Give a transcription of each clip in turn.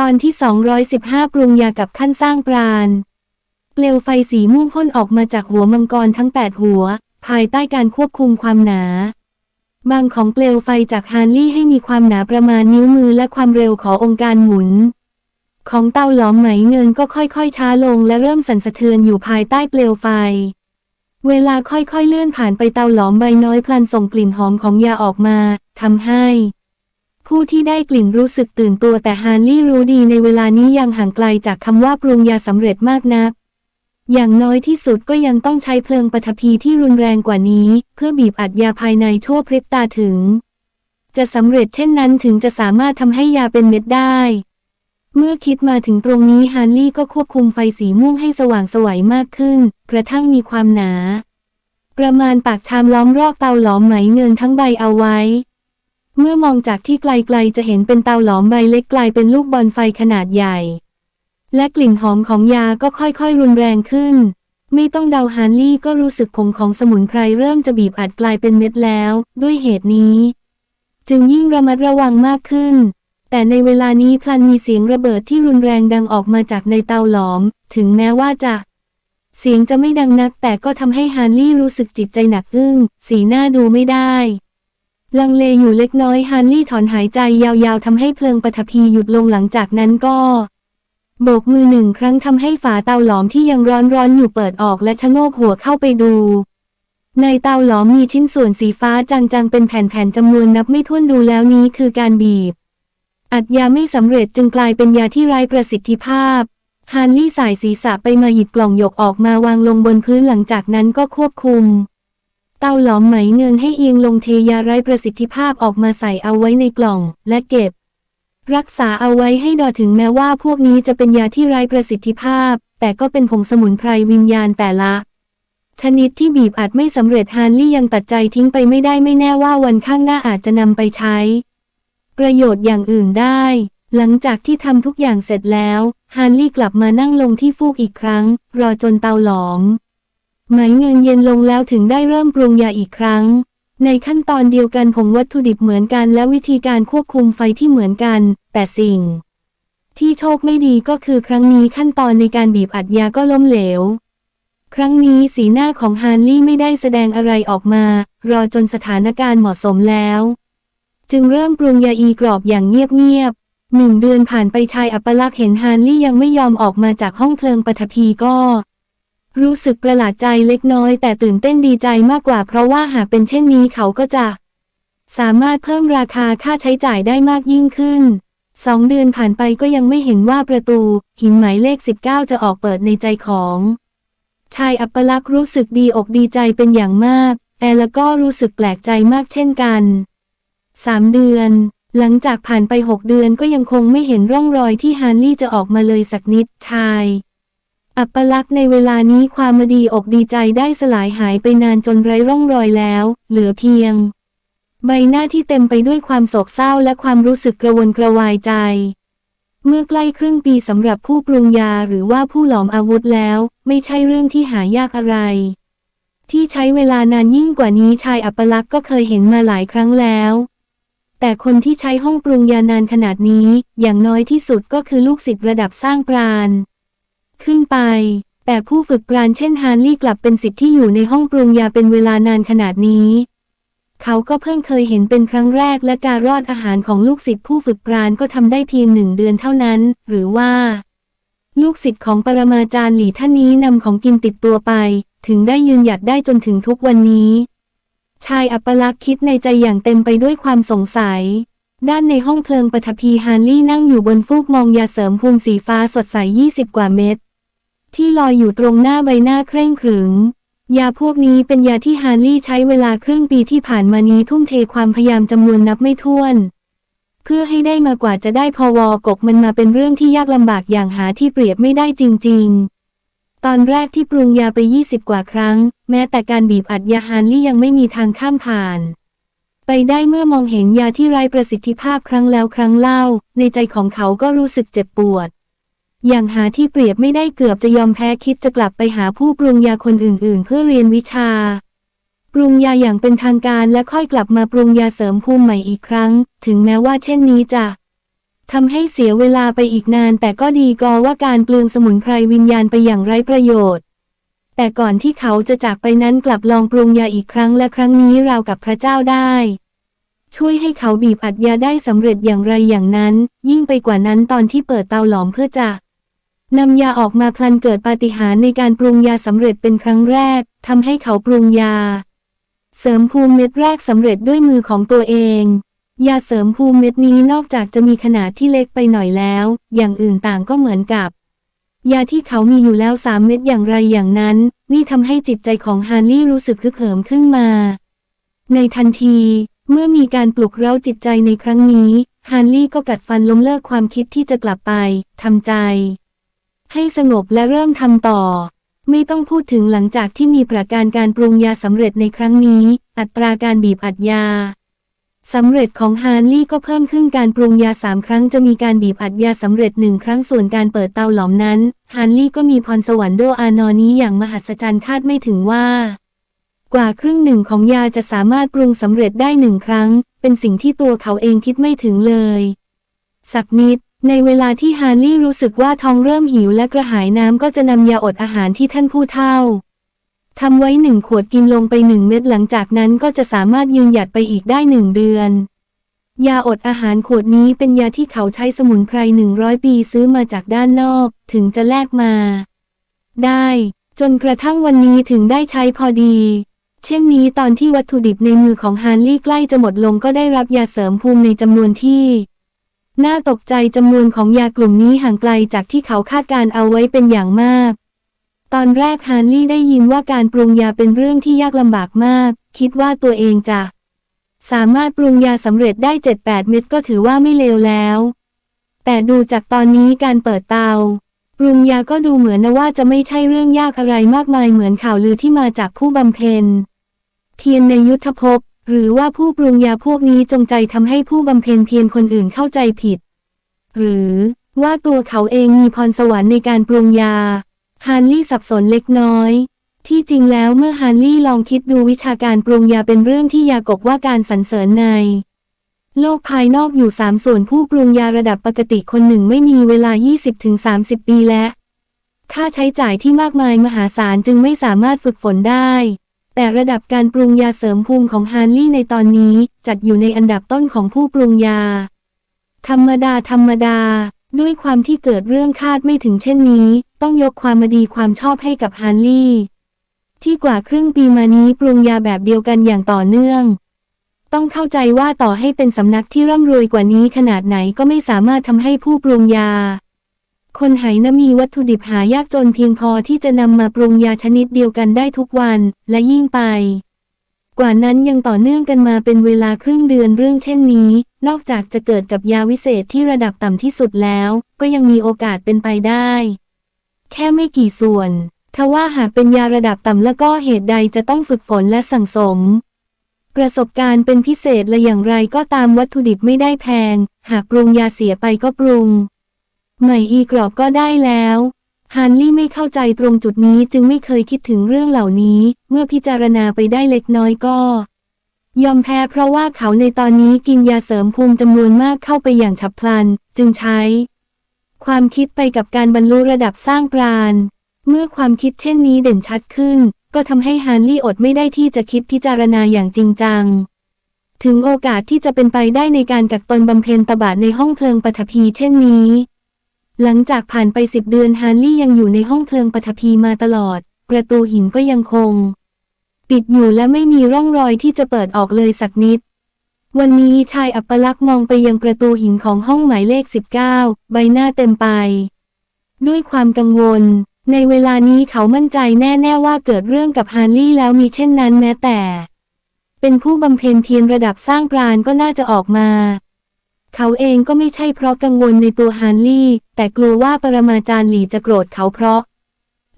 ตอนที่ 215 ปรุงยากับขั้นสร้างปราณ เปลวไฟสีม่วงพ่นออกมาจากหัวมังกรทั้ง 8 หัว ภายใต้การควบคุมความหนา บางของเปลวไฟจากฮาร์ลี่ให้มีความหนาประมาณนิ้วมือและความเร็วขององค์การหมุน ของเตาหลอมไหมเงินก็ค่อยๆ ช้าลงและเริ่มสั่นสะเทือนอยู่ภายใต้เปลวไฟ เวลาค่อยๆเลื่อนผ่านไปเตาหลอมใบน้อยพลันส่งกลิ่นหอมของยาออกมาทำให้ ผู้ที่ได้กลิ่นรู้สึกตื่นตัวแต่ฮาร์ลี่รู้ดีในเวลานี้ยังห่างไกลจากคำว่าปรุงยาสำเร็จมากนัก อย่างน้อยที่สุดก็ยังต้องใช้เพลิงปฐพีที่รุนแรงกว่านี้ เพื่อบีบอัดยาภายในทั่วพริบตาถึง จะสำเร็จเช่นนั้นถึงจะสามารถทำให้ยาเป็นเม็ดได้ เมื่อคิดมาถึงตรงนี้ฮาร์ลี่ก็ควบคุมไฟสีม่วงให้สว่างสวัยมากขึ้น กระทั่งมีความหนา ประมาณปากชามล้อมรอบเตาหลอมไหมเงินทั้งใบเอาไว้ เมื่อมองจากที่ไกลๆ จะเห็นเป็นเตาหลอมใบเล็กกลายเป็นลูกบอลไฟขนาดใหญ่ และกลิ่นหอมของยาก็ค่อยๆ รุนแรงขึ้น ไม่ต้องเดาฮาร์ลี่ก็รู้สึกผงของสมุนไพรเริ่มจะบีบอัดกลายเป็นเม็ดแล้ว ด้วยเหตุนี้ จึงยิ่งระมัดระวังมากขึ้น แต่ในเวลานี้พลันมีเสียงระเบิดที่รุนแรงดังออกมาจากในเตาหลอม ถึงแม้ว่าจะเสียงจะไม่ดังนักแต่ก็ทำให้ฮาร์ลี่รู้สึกจิตใจหนักอึ้ง สีหน้าดูไม่ได้ ลังเลอยู่เล็กน้อยฮาร์ลี่ถอนหายใจยาวๆทำให้เพลิงปฐพีหยุดลงหลังจากนั้นก็ โบกมือหนึ่งครั้งทำให้ฝาเตาหลอมที่ยังร้อนๆอยู่เปิดออกและชะโงกหัวเข้าไปดู ในเตาหลอมมีชิ้นส่วนสีฟ้าจางๆเป็นแผ่นๆจำนวนนับไม่ถ้วนดูแล้วนี้คือการบีบ อัดยาไม่สำเร็จจึงกลายเป็นยาที่ไร้ประสิทธิภาพฮาร์ลี่สายศีรษะไปมาหยิบกล่องหยกออกมาวางลงบนพื้นหลังจากนั้นก็ควบคุม เตาหลอมไหมเงินให้เอียงลงเทยาไร้ประสิทธิภาพออกมาใส่เอาไว้ในกล่อง และเก็บ รักษาเอาไว้ให้ดอถึงแม้ว่าพวกนี้จะเป็นยาที่ไร้ประสิทธิภาพ แต่ก็เป็นผงสมุนไพรวิญญาณแต่ละ ชนิดที่บีบอัดไม่สำเร็จฮาร์ลี่ยังตัดใจทิ้งไปไม่ได้ไม่แน่ว่าวันข้างหน้าอาจจะนำไปใช้ ประโยชน์อย่างอื่นได้ หลังจากที่ทำทุกอย่างเสร็จแล้ว ฮาร์ลี่กลับมานั่งลงที่ฟูกอีกครั้ง รอจนเตาหลอม ไหมเงินเย็นลงแล้วถึงได้เริ่มปรุงยาอีกครั้ง ในขั้นตอนเดียวกันผงวัตถุดิบเหมือนกันและวิธีการควบคุมไฟที่เหมือนกัน แต่สิ่ง ที่โชคไม่ดีก็คือครั้งนี้ขั้นตอนในการบีบอัดยาก็ล้มเหลว ครั้งนี้สีหน้าของฮาร์ลี่ไม่ได้แสดงอะไรออกมา รอจนสถานการณ์เหมาะสมแล้ว จึงเริ่มปรุงยาอีกรอบอย่างเงียบๆหนึ่งเดือนผ่านไปชายอัปลักษณ์เห็นฮาร์ลี่ยังไม่ยอมออกมาจากห้องเพลิงปฐพีก็ รู้สึกประหลาดใจเล็กน้อย แต่ตื่นเต้นดีใจมากกว่า เพราะว่าหากเป็นเช่นนี้เขาก็จะ สามารถเพิ่มราคาค่าใช้จ่ายได้มากยิ่งขึ้นสองเดือนผ่านไปก็ยังไม่เห็นว่าประตู หินหมายเลข 19 จะออกเปิดในใจของ ชายอัปลักษ์รู้สึกดีอกดีใจเป็นอย่างมากแต่แล้วก็รู้สึกแปลกใจมากเช่นกันสามเดือน หลังจากผ่านไปหกเดือนก็ยังคงไม่เห็นร่องรอยที่ฮาร์ลี่จะออกมาเลยสักนิดชาย อัปลักษณ์ในเวลานี้ความดีอกดีใจได้สลายหายไปนานจนไร้ร่องรอยแล้ว เหลือเพียง ใบหน้าที่เต็มไปด้วยความโศกเศร้าและความรู้สึกกระวนกระวายใจ เมื่อใกล้ครึ่งปีสำหรับผู้ปรุงยาหรือว่าผู้หลอมอาวุธแล้ว ไม่ใช่เรื่องที่หายากอะไร ที่ใช้เวลานานยิ่งกว่านี้ชายอัปลักษณ์ก็เคยเห็นมาหลายครั้งแล้ว แต่คนที่ใช้ห้องปรุงยานานขนาดนี้ อย่างน้อยที่สุดก็คือลูกศิษย์ระดับสร้างปราณ ขึ้นไป แต่ผู้ฝึกปราณเช่นฮาร์ลี่กลับเป็นสิทธิ์ที่อยู่ในห้องปรุงยาเป็นเวลานานขนาดนี้ เขาก็เพิ่งเคยเห็นเป็นครั้งแรกและการรอดอาหารของลูกศิษย์ผู้ฝึกปราณก็ทำได้เพียงหนึ่งเดือนเท่านั้น หรือว่า ลูกศิษย์ของปรมาจารย์หลี่ท่านนี้นำของกินติดตัวไป ถึงได้ยืนหยัดได้จนถึงทุกวันนี้ ชายอัปลักษณ์คิดในใจอย่างเต็มไปด้วยความสงสัยด้านในห้องเพลิงปฐพีฮาร์ลี่นั่งอยู่บนฟูกมองยาเสริมภูมิสีฟ้าสดใส 20 กว่าเม็ด ที่ลอยอยู่ตรงหน้าใบหน้าเคร่งขรึงยาพวกนี้เป็นยาที่ฮาร์ลี่ใช้เวลาครึ่งปีที่ผ่านมานี้ทุ่มเทความพยายามจำนวนนับไม่ถ้วน เพื่อให้ได้มากว่าจะได้พอวอกกมันมาเป็นเรื่องที่ยากลำบากอย่างหาที่เปรียบไม่ได้จริง ๆ ตอนแรกที่ปรุงยาไป 20 กว่าครั้ง แม้แต่การบีบอัดยาฮาร์ลี่ยังไม่มีทางข้ามผ่าน ไปได้เมื่อมองเห็นยาที่ไร้ประสิทธิภาพครั้งแล้วครั้งเล่า ในใจของเขาก็รู้สึกเจ็บปวด อย่างหาที่เปรียบไม่ได้เกือบจะยอมแพ้คิดจะกลับไปหาผู้ปรุงยาคนอื่นๆ เพื่อเรียนวิชา ปรุงยาอย่างเป็นทางการและค่อยกลับมาปรุงยาเสริมภูมิใหม่อีกครั้ง ถึงแม้ว่าเช่นนี้จะทำให้เสียเวลาไปอีกนาน แต่ก็ดีกอว่าการเปลืองสมุนไพรวิญญาณไปอย่างไร้ประโยชน์ แต่ก่อนที่เขาจะจากไปนั้นกลับลองปรุงยาอีกครั้งและครั้งนี้ราวกับพระเจ้าได้ช่วยให้เขาบีบอัดยาได้สำเร็จอย่างไรอย่างนั้น ยิ่งไปกว่านั้นตอนที่เปิดเตาหลอมเพื่อจะ นำยาออกมาพลันเกิดปาฏิหาริย์ในการปรุงยาสำเร็จเป็นครั้งแรกทำให้เขาปรุงยา เสริมภูมิเม็ดแรกสำเร็จด้วยมือของตัวเอง ยาเสริมภูมิเม็ดนี้นอกจากจะมีขนาดที่เล็กไปหน่อยแล้ว อย่างอื่นต่างก็เหมือนกับ ยาที่เขามีอยู่แล้วสามเม็ดอย่างไรอย่างนั้น นี่ทำให้จิตใจของฮาร์ลี่รู้สึกคึกเหิมขึ้นมา ในทันทีเมื่อมีการปลุกเร้าจิตใจในครั้งนี้ฮาร์ลี่ก็กัดฟันล้มเลิกความคิดที่จะกลับไปทำใจ ให้สงบและเริ่มทำต่อ ไม่ต้องพูดถึงหลังจากที่มีประการการปรุงยาสำเร็จในครั้งนี้ อัตราการบีบอัดยาสำเร็จของฮาร์ลี่ก็เพิ่มขึ้นการปรุงยาสามครั้งจะมีการบีบอัดยาสำเร็จหนึ่งครั้งส่วนการเปิดเตาหลอมนั้นฮาร์ลี่ก็มีพรสวรรค์โดอานอนี้อย่างมหัศจรรย์คาดไม่ถึงว่า กว่าครึ่งหนึ่งของยาจะสามารถปรุงสำเร็จได้หนึ่งครั้ง เป็นสิ่งที่ตัวเขาเองคิดไม่ถึงเลย สักนิด ในเวลาที่ฮาร์ลี่รู้สึกว่าท้องเริ่มหิวและกระหายน้ำก็จะนำยาอดอาหารที่ท่านผู้เฒ่าทำไว้หนึ่งขวดกินลงไปหนึ่งเม็ดหลังจากนั้นก็จะสามารถยืนหยัดไปอีกได้หนึ่งเดือน ยาอดอาหารขวดนี้เป็นยาที่เขาใช้สมุนไพรหนึ่งร้อยปีซื้อมาจากด้านนอก ถึงจะแลกมา ได้ จนกระทั่งวันนี้ถึงได้ใช้พอดี เช่นนี้ตอนที่วัตถุดิบในมือของฮาร์ลี่ใกล้จะหมดลงก็ได้รับยาเสริมภูมิในจำนวนที่ น่าตกใจจำนวนของยากลุ่มนี้ห่างไกลจากที่เขาคาดการเอาไว้เป็นอย่างมาก ตอนแรกฮาร์ลี่ได้ยินว่าการปรุงยาเป็นเรื่องที่ยากลำบากมาก คิดว่าตัวเองจะ สามารถปรุงยาสำเร็จได้ 7-8 เม็ดก็ถือว่าไม่เลวแล้ว แต่ดูจากตอนนี้การเปิดเตา ปรุงยาก็ดูเหมือนนะว่าจะไม่ใช่เรื่องยากอะไรมากมายเหมือนข่าวลือที่มาจากผู้บำเพ็ญเพียรในยุทธภพ หรือว่าผู้ปรุงยาพวกนี้จงใจทำให้ผู้บำเพ็ญเพียรคนอื่นเข้าใจผิด หรือว่าตัวเขาเองมีพรสวรรค์ในการปรุงยา ฮาร์ลี่สับสนเล็กน้อย ที่จริงแล้วเมื่อฮาร์ลี่ลองคิดดูวิชาการปรุงยาเป็นเรื่องที่ยากกว่าการสรรเสริญใน โลกภายนอกอยู่สามส่วนผู้ปรุงยาระดับปกติคนหนึ่งไม่มีเวลา 20-30 ปีและ ค่าใช้จ่ายที่มากมายมหาศาลจึงไม่สามารถฝึกฝนได้ แต่ระดับการปรุงยาเสริมภูมิของฮาร์ลี่ในตอนนี้จัดอยู่ในอันดับต้นของผู้ปรุงยา ธรรมดาธรรมดา ด้วยความที่เกิดเรื่องคาดไม่ถึงเช่นนี้ ต้องยกความมาดีความชอบให้กับฮาร์ลี่ ที่กว่าครึ่งปีมานี้ปรุงยาแบบเดียวกันอย่างต่อเนื่อง ต้องเข้าใจว่าต่อให้เป็นสำนักที่ร่ำรวยกว่านี้ขนาดไหนก็ไม่สามารถทำให้ผู้ปรุงยา คนไหนนะมีวัตถุดิบหายากจนเพียงพอที่จะนำมาปรุงยาชนิดเดียวกันได้ทุกวัน และยิ่งไป กว่านั้นยังต่อเนื่องกันมาเป็นเวลาครึ่งเดือนเรื่องเช่นนี้ นอกจากจะเกิดกับยาวิเศษที่ระดับต่ำที่สุดแล้ว ก็ยังมีโอกาสเป็นไปได้ แค่ไม่กี่ส่วนทว่าหากเป็นยาระดับต่ำแล้วก็เหตุใดจะต้องฝึกฝนและสั่งสม ประสบการณ์เป็นพิเศษและอย่างไรก็ตามวัตถุดิบไม่ได้แพง หากปรุงยาเสียไปก็ปรุง ใหม่อีกรอบก็ได้แล้วฮันลี่ไม่เข้าใจตรงจุดนี้จึงไม่เคยคิดถึงเรื่องเหล่านี้ เมื่อพิจารณาไปได้เล็กน้อยก็ ยอมแพ้เพราะว่าเขาในตอนนี้กินยาเสริมภูมิจำนวนมากเข้าไปอย่างฉับพลัน จึงใช้ ความคิดไปกับการบรรลุระดับสร้างปราณ เมื่อความคิดเช่นนี้เด่นชัดขึ้น ก็ทำให้ฮาร์ลี่อดไม่ได้ที่จะคิดพิจารณาอย่างจริงจัง ถึงโอกาสที่จะเป็นไปได้ในการกักตนบำเพ็ญตบะในห้องเพลิงปฐพีเช่นนี้ หลังจากผ่านไปสิบเดือนฮาร์ลี่ยังอยู่ในห้องเพลิงปฐพีมาตลอด ประตูหินก็ยังคง ปิดอยู่และไม่มีร่องรอยที่จะเปิดออกเลยสักนิด วันนี้ชายอัปลักษ์มองไปยังประตูหินของห้องหมายเลข 19 ใบหน้าเต็มไป ด้วยความกังวล ในเวลานี้เขามั่นใจแน่ๆว่าเกิดเรื่องกับฮาร์ลี่แล้วมีเช่นนั้นแม้แต่ เป็นผู้บำเพ็ญเพียรระดับสร้างปราณก็น่าจะออกมา เขาเองก็ไม่ใช่เพราะกังวลในตัวฮาร์ลี่ แต่กลัวว่าปรมาจารย์หลี่จะโกรธเขาเพราะ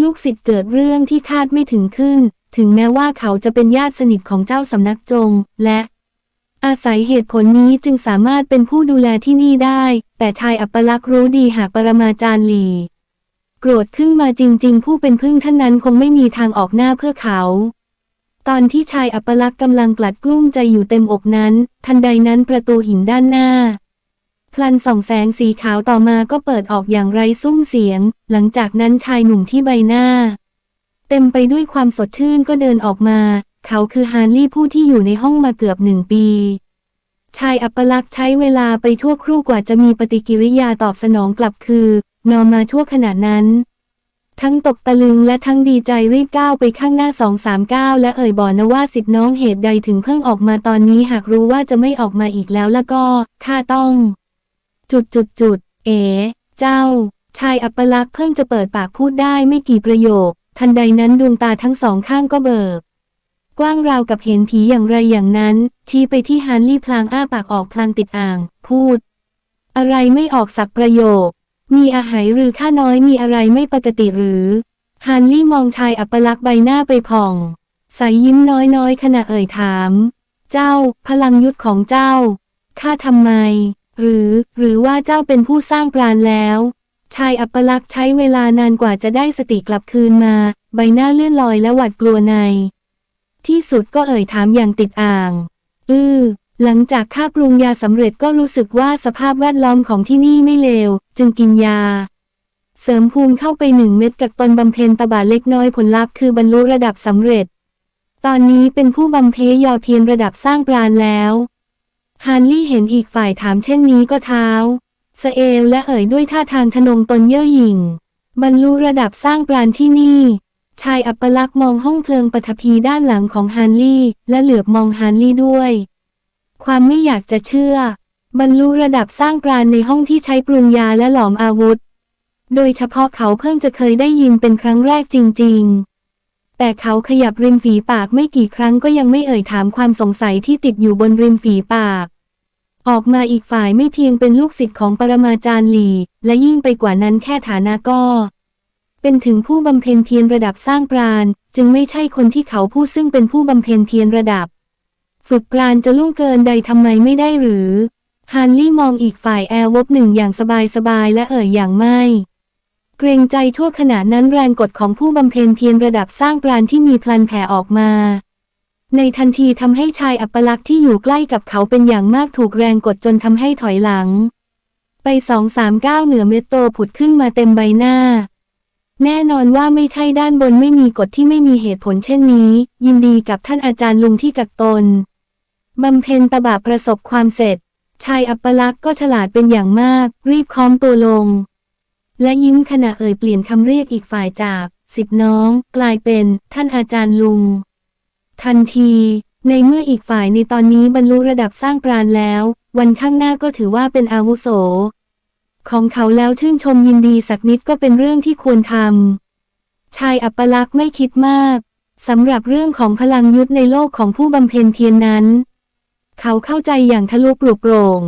ลูกศิษย์เกิดเรื่องที่คาดไม่ถึงขึ้น ถึงแม้ว่าเขาจะเป็นญาติสนิทของเจ้าสำนักจง และอาศัยเหตุผลนี้จึงสามารถเป็นผู้ดูแลที่นี่ได้ แต่ชายอัปลักษ์รู้ดีหากปรมาจารย์หลี โกรธขึ้นมาจริง ๆ ผู้เป็นพึ่งท่านนั้นคงไม่มีทางออกหน้าเพื่อเขา ตอนที่ชายอัปลักษ์กำลังกลัดกลุ้มใจอยู่เต็มอกนั้น ทันใดนั้นประตูหินด้านหน้า พลันส่องแสงสีขาวต่อมาก็เปิดออกอย่างไร้ซุ้มเสียง หลังจากนั้นชายหนุ่มที่ใบหน้า เต็มไปด้วยความสดชื่นก็เดินออกมา เขาคือฮาร์ลี่ผู้ที่อยู่ในห้องมาเกือบหนึ่งปี ชายอัปลักษ์ใช้เวลาไปชั่วครู่กว่าจะมีปฏิกิริยาตอบสนองกลับคือ นอนมาชั่วขณะนั้น ทั้งตกตะลึงและทั้งดีใจรีบก้าวไปข้างหน้าสองสามก้าวและเอ่ยบอกนะว่าสิทธิ์น้องเหตุใดถึงเพิ่งออกมาตอนนี้หากรู้ว่าจะไม่ออกมาอีกแล้วแล้วก็ข้าต้อง จุดจุดจุดเอ๋เจ้า ชายอัปลักษ์เพิ่งจะเปิดปากพูดได้ไม่กี่ประโยค ทันใดนั้นดวงตาทั้งสองข้างก็เบิกกว้างราวกับเห็นผีอย่างไรอย่างนั้น ชี้ไปที่ฮันลี่พลางอ้าปากออกพลางติดอ่าง พูด อะไรไม่ออกสักประโยค มีอาหายหรือข้าน้อยมีอะไรไม่ปกติหรือฮันลี่มองชายอัปลักษณ์ใบหน้าไปผ่องใสยิ้มน้อยๆขณะเอ่ยถาม เจ้า พลังยุทธของเจ้า ข้าทำไม หรือ หรือว่าเจ้าเป็นผู้สร้างปราณแล้ว ชายอัปลักษณ์ใช้เวลานานกว่าจะได้สติกลับคืนมา ใบหน้าเลื่อนลอยและหวาดกลัวใน ที่สุดก็เอ่ยถามอย่างติดอ่าง อือ หลังจากข้าปรุงยาสำเร็จก็รู้สึกว่าสภาพแวดล้อมของที่นี่ไม่เลว จึงกินยา เสริมภูมิเข้าไปหนึ่งเม็ดกับตนบำเพ็ญตบะเล็กน้อยผลลัพธ์คือบรรลุระดับสำเร็จ ตอนนี้เป็นผู้บำเพ็ญยอเพียรระดับสร้างปราณแล้วฮาร์ลี่เห็นอีกฝ่ายถามเช่นนี้ก็เท้าสเอลและเอ่ยด้วยท่าทางทนงตนเย่อหยิ่ง บรรลุระดับสร้างปราณที่นี่ ชายอัปลักษ์มองห้องเพลิงปฐพีด้านหลังของฮาร์ลี่ และเหลือบมองฮาร์ลี่ด้วย ความไม่อยากจะเชื่อ บรรลุระดับสร้างปราณในห้องที่ใช้ปรุงยาและหลอมอาวุธ โดยเฉพาะเขาเพิ่งจะเคยได้ยินเป็นครั้งแรกจริง ๆ แต่เขาขยับริมฝีปากไม่กี่ครั้งก็ยังไม่เอ่ยถามความสงสัยที่ติดอยู่บนริมฝีปาก ออกมาอีกฝ่ายไม่เพียงเป็นลูกศิษย์ของปรมาจารย์หลี และยิ่งไปกว่านั้นแค่ฐานะก็ เป็นถึงผู้บำเพ็ญเพียรระดับสร้างปราณ จึงไม่ใช่คนที่เขาผู้ซึ่งเป็นผู้บำเพ็ญเพียรระดับ ฝึกปราณจะลุ่งเกินใดทำไมไม่ได้หรือฮาร์ลี่มองอีกฝ่ายแอลวบหนึ่งอย่างสบายๆและเอ่ยอย่างไม่ เกรงใจทั่วขณะนั้นแรงกดของผู้บำเพ็ญเพียรระดับสร้างปราณที่มีพลันแผ่ออกมา ในทันทีทำให้ชายอัปลักษณ์ที่อยู่ใกล้กับเขาเป็นอย่างมากถูกแรงกดจนทำให้ถอยหลัง ไปสองสามก้าวเหนือเม็ดโตผุดขึ้นมาเต็มใบหน้า แน่นอนว่าไม่ใช่ด้านบนไม่มีกฎที่ไม่มีเหตุผลเช่นนี้ ยินดีกับท่านอาจารย์ลุงที่กักตน บำเพ็ญตบะประสบความเสร็จ ชายอัปลักษ์ก็ฉลาดเป็นอย่างมาก รีบค้อมตัวลง และยิ้มขณะเอ่ยเปลี่ยนคำเรียกอีกฝ่ายจากสิบน้อง กลายเป็นท่านอาจารย์ลุง ทันที ในเมื่ออีกฝ่ายในตอนนี้บรรลุระดับสร้างปราณแล้ว วันข้างหน้าก็ถือว่าเป็นอาวุโส ของเขาแล้วชื่นชมยินดีสักนิดก็เป็นเรื่องที่ควรทำชายอัปลักษ์ไม่คิดมากสำหรับเรื่องของพลังยุทธในโลกของผู้บำเพ็ญเพียรนนั้น เขาเข้าใจอย่างทะลุปลุกโปร่ง